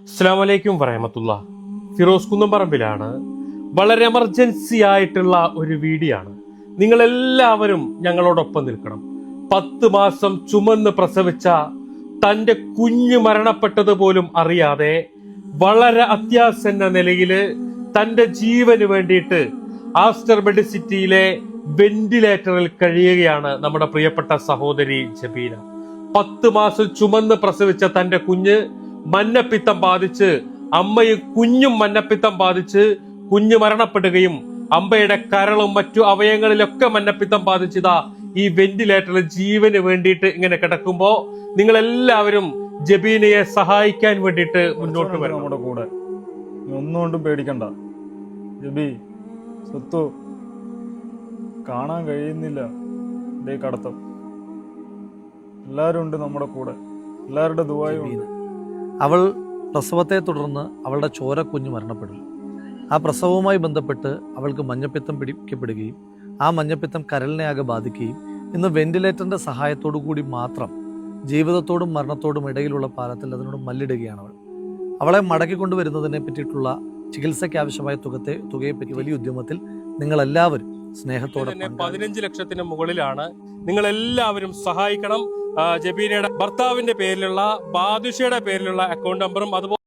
അസ്സാം വലൈക്കും വറഹമത്തുള്ള ഫിറോസ് കുന്നംപറമ്പിലാണ്. വളരെ എമർജൻസി ആയിട്ടുള്ള ഒരു വീഡിയോ ആണ് നിങ്ങൾ എല്ലാവരും ഞങ്ങളോടൊപ്പം നിൽക്കണം. പത്ത് മാസം ചുമന്ന് പ്രസവിച്ച തന്റെ കുഞ്ഞ് മരണപ്പെട്ടത് പോലും അറിയാതെ വളരെ അത്യാസന്ന നിലയിൽ തന്റെ ജീവന് വേണ്ടിയിട്ട് ആസ്റ്റർ മെഡിസിറ്റിയിലെ വെന്റിലേറ്ററിൽ കഴിയുകയാണ് നമ്മുടെ പ്രിയപ്പെട്ട സഹോദരി ജബീന പത്ത് മാസം ചുമന്ന് പ്രസവിച്ച തന്റെ കുഞ്ഞ് മഞ്ഞപ്പിത്തം ബാധിച്ച് അമ്മയും കുഞ്ഞും മഞ്ഞപ്പിത്തം ബാധിച്ച് കുഞ്ഞ് മരണപ്പെടുകയും അമ്മയുടെ കരളും മറ്റു അവയവങ്ങളിലൊക്കെ മഞ്ഞപ്പിത്തം ബാധിച്ചതാ ഈ വെന്റിലേറ്ററിൽ ജീവന് വേണ്ടിയിട്ട് ഇങ്ങനെ കിടക്കുമ്പോ നിങ്ങൾ എല്ലാവരും ജബീനയെ സഹായിക്കാൻ വേണ്ടിയിട്ട് മുന്നോട്ട് വരണം. നമ്മുടെ കൂടെ. ഒന്നുകൊണ്ടും പേടിക്കണ്ട. ജബി സത്തു കാണാൻ കഴിയുന്നില്ല. ദേ കടത്തം. എല്ലാവരും ഉണ്ട് നമ്മുടെ കൂടെ. എല്ലാവരുടെ ദുബായും ഉണ്ട്. അവൾ പ്രസവത്തെ തുടർന്ന് അവളുടെ ചോര കുഞ്ഞ് മരണപ്പെടും ആ പ്രസവവുമായി ബന്ധപ്പെട്ട് അവൾക്ക് മഞ്ഞപ്പിത്തം പിടിക്കപ്പെടുകയും ആ മഞ്ഞപ്പിത്തം കരളിനെ ആകെ ബാധിക്കുകയും ഇന്ന് വെന്റിലേറ്ററിന്റെ സഹായത്തോടു കൂടി മാത്രം ജീവിതത്തോടും മരണത്തോടും ഇടയിലുള്ള പാലത്തിൽ അതിനോട് മല്ലിടുകയാണ് അവൾ. അവളെ മടക്കി കൊണ്ടുവരുന്നതിനെ പറ്റിയിട്ടുള്ള ചികിത്സയ്ക്ക് ആവശ്യമായ തുകത്തെ തുകയെപ്പറ്റി വലിയ ഉദ്യമത്തിൽ നിങ്ങൾ എല്ലാവരും സ്നേഹത്തോടെ തന്നെ. പതിനഞ്ച് ലക്ഷത്തിന് മുകളിലാണ് നിങ്ങൾ എല്ലാവരും സഹായിക്കണം ജബീനയുടെ ഭർത്താവിന്റെ പേരിലുള്ള ബാദുഷയുടെ പേരിലുള്ള അക്കൗണ്ട് നമ്പറും അതുപോലെ